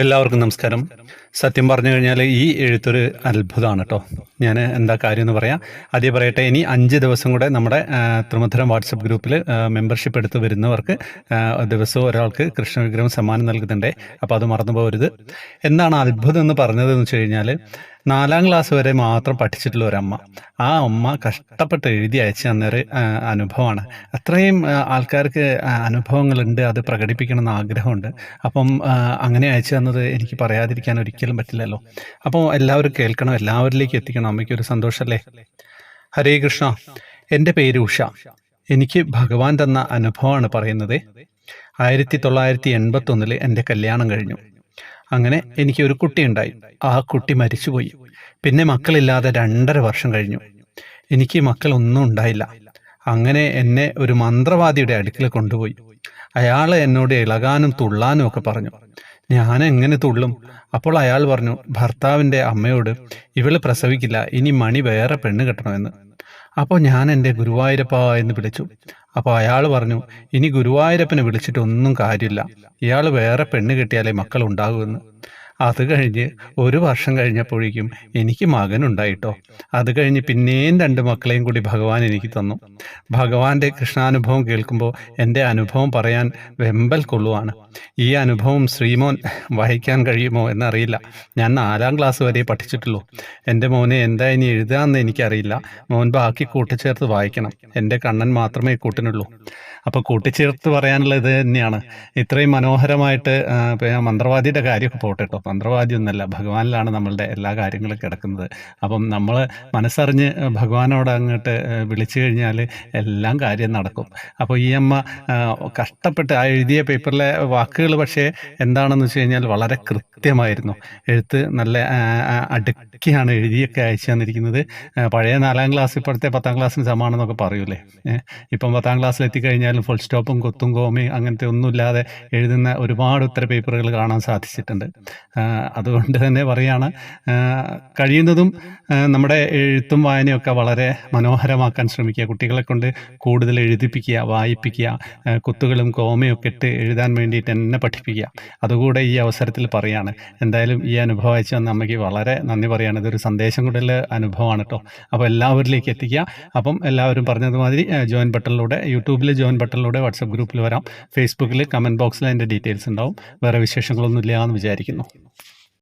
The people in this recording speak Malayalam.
എല്ലാവർക്കും നമസ്കാരം. സത്യം പറഞ്ഞു കഴിഞ്ഞാൽ ഈ എഴുത്തൊരു അത്ഭുതമാണ് കേട്ടോ ഞാൻ എന്താ കാര്യം എന്ന് പറയാം. ആദ്യം പറയട്ടെ ഇനി അഞ്ച് ദിവസം കൂടെ നമ്മുടെ ത്രിമധുരം വാട്സപ്പ് ഗ്രൂപ്പിൽ മെമ്പർഷിപ്പ് എടുത്ത് വരുന്നവർക്ക് ദിവസവും ഒരാൾക്ക് കൃഷ്ണവിഗ്രഹം സമ്മാനം നൽകുന്നുണ്ട്. അപ്പോൾ അത് മറന്നു പോകരുത്. എന്താണ് അത്ഭുതം എന്ന് പറഞ്ഞതെന്ന് വെച്ച് കഴിഞ്ഞാൽ നാലാം ക്ലാസ് വരെ മാത്രം പഠിച്ചിട്ടുള്ള ഒരമ്മ. ആ അമ്മ കഷ്ടപ്പെട്ട് എഴുതി അയച്ചു തന്നൊരു അനുഭവമാണ്. അത്രയും ആൾക്കാർക്ക് അനുഭവങ്ങളുണ്ട് അത് പ്രകടിപ്പിക്കണം എന്ന് ആഗ്രഹമുണ്ട്. അപ്പം അങ്ങനെ അയച്ചു തന്നത് എനിക്ക് പറയാതിരിക്കാൻ ഒരിക്കലും പറ്റില്ലല്ലോ. അപ്പോൾ എല്ലാവരും കേൾക്കണം എല്ലാവരിലേക്ക് എത്തിക്കണം. അമ്മയ്ക്ക് ഒരു സന്തോഷമല്ലേ ഹരേ കൃഷ്ണ. എന്റെ പേര് ഉഷ. എനിക്ക് ഭഗവാൻ തന്ന അനുഭവമാണ് പറയുന്നത്. ആയിരത്തി തൊള്ളായിരത്തി എൺപത്തൊന്നിൽ എന്റെ കല്യാണം കഴിഞ്ഞു. അങ്ങനെ എനിക്ക് ഒരു കുട്ടി ഉണ്ടായി ആ കുട്ടി മരിച്ചുപോയി. പിന്നെ മക്കളില്ലാതെ രണ്ടര വർഷം കഴിഞ്ഞു. എനിക്ക് മക്കളൊന്നും ഉണ്ടായില്ല. അങ്ങനെ എന്നെ ഒരു മന്ത്രവാദിയുടെ അടുക്കൽ കൊണ്ടുപോയി. അയാൾ എന്നോട് ഇളകാനും തുള്ളാനും ഒക്കെ പറഞ്ഞു. ഞാൻ എങ്ങനെ തുള്ളും? അപ്പോൾ അയാൾ പറഞ്ഞു ഭർത്താവിന്റെ അമ്മയോട് ഇവൾ പ്രസവിക്കില്ല ഇനി മണി വേറെ പെണ്ണ് കെട്ടണമെന്ന്. അപ്പോൾ ഞാൻ എന്റെ ഗുരുവായൂരപ്പ എന്ന് വിളിച്ചു. അപ്പോൾ അയാൾ പറഞ്ഞു ഇനി ഗുരുവായൂരപ്പനെ വിളിച്ചിട്ടൊന്നും കാര്യമില്ല. ഇയാൾ വേറെ പെണ്ണ് കെട്ടിയാലേ മക്കൾ ഉണ്ടാകുമെന്ന് അത് കഴിഞ്ഞ് ഒരു വർഷം കഴിഞ്ഞപ്പോഴേക്കും എനിക്ക് മകനുണ്ടായിട്ടോ. അത് കഴിഞ്ഞ് പിന്നെയും രണ്ട് മക്കളെയും കൂടി ഭഗവാൻ എനിക്ക് തന്നു. ഭഗവാന്റെ കൃഷ്ണാനുഭവം കേൾക്കുമ്പോൾ എന്റെ അനുഭവം പറയാൻ വെമ്പൽ കൊള്ളുവാണ്. ഈ അനുഭവം ശ്രീമോൻ വഹിക്കാൻ കഴിയുമോ എന്നറിയില്ല. ഞാൻ നാലാം ക്ലാസ് വരെ പഠിച്ചിട്ടുള്ളൂ. എന്റെ മോനെ എന്താ ഇനി എഴുതാമെന്ന് എനിക്കറിയില്ല. മോൻ ബാക്കി കൂട്ടിച്ചേർത്ത് വായിക്കണം. എന്റെ കണ്ണൻ മാത്രമേ കൂട്ടിനുള്ളൂ. അപ്പോൾ കൂട്ടിച്ചേർത്ത് പറയാനുള്ള ഇത് തന്നെയാണ്. ഇത്രയും മനോഹരമായിട്ട് മന്ത്രവാദിയുടെ കാര്യമൊക്കെ പോട്ടെ കേട്ടോ മന്ത്രവാദി ഒന്നല്ല ഭഗവാനിലാണ് നമ്മളുടെ എല്ലാ കാര്യങ്ങളും കിടക്കുന്നത്. അപ്പം നമ്മൾ മനസ്സറിഞ്ഞ് ഭഗവാനോട് അങ്ങോട്ട് വിളിച്ചു കഴിഞ്ഞാൽ എല്ലാം കാര്യം നടക്കും. അപ്പോൾ ഈ അമ്മ കഷ്ടപ്പെട്ട് ആ എഴുതിയ പേപ്പറിലെ വാക്കുകൾ പക്ഷേ എന്താണെന്ന് വെച്ച് കഴിഞ്ഞാൽ വളരെ കൃത്യമായിരുന്നു. എഴുത്ത് നല്ല അടുക്കിയാണ് എഴുതിയൊക്കെ അയച്ചു തന്നിരിക്കുന്നത്. പഴയ നാലാം ക്ലാസ് ഇപ്പോഴത്തെ പത്താം ക്ലാസ്സിന് സമാണെന്നൊക്കെ പറയൂലേ? ഇപ്പം പത്താം ക്ലാസ്സിൽ എത്തിക്കഴിഞ്ഞാലും ഫുൾ സ്റ്റോപ്പും കൊത്തും കോമയും അങ്ങനത്തെ ഒന്നുമില്ലാതെ എഴുതുന്ന ഒരുപാട് ഉത്തര പേപ്പറുകൾ കാണാൻ സാധിച്ചിട്ടുണ്ട്. അതുകൊണ്ട് തന്നെ പറയാണ് കഴിയുന്നതും നമ്മുടെ എഴുത്തും വായനയൊക്കെ വളരെ മനോഹരമാക്കാൻ ശ്രമിക്കുക. കുട്ടികളെ കൊണ്ട് കൂടുതൽ എഴുതിപ്പിക്കുക വായിപ്പിക്കുക കുത്തുകളും കോമയും ഒക്കെ ഇട്ട് എഴുതാൻ വേണ്ടിയിട്ട് എന്നെ പഠിപ്പിക്കുക. അതുകൂടെ ഈ അവസരത്തിൽ പറയാണ്. എന്തായാലും ഈ അനുഭവം അയച്ചു വന്ന അമ്മയ്ക്ക് വളരെ നന്ദി പറയാണ്. ഇതൊരു സന്ദേശം കൂടുതൽ അനുഭവമാണ് കേട്ടോ. അപ്പോൾ എല്ലാവരിലേക്ക് എത്തിക്കുക. അപ്പം എല്ലാവരും പറഞ്ഞതുമാതിരി ജോയിൻ ബട്ടണിലൂടെ യൂട്യൂബിൽ ജോയിൻ ബട്ടണിലൂടെ വാട്സപ്പ് ഗ്രൂപ്പിൽ വരാം. ഫേസ്ബുക്കിൽ കമന്റ് ബോക്സിൽ അതിന്റെ ഡീറ്റെയിൽസ് ഉണ്ടാവും. വേറെ വിശേഷങ്ങളൊന്നും ഇല്ല എന്ന് വിചാരിക്കുന്നു.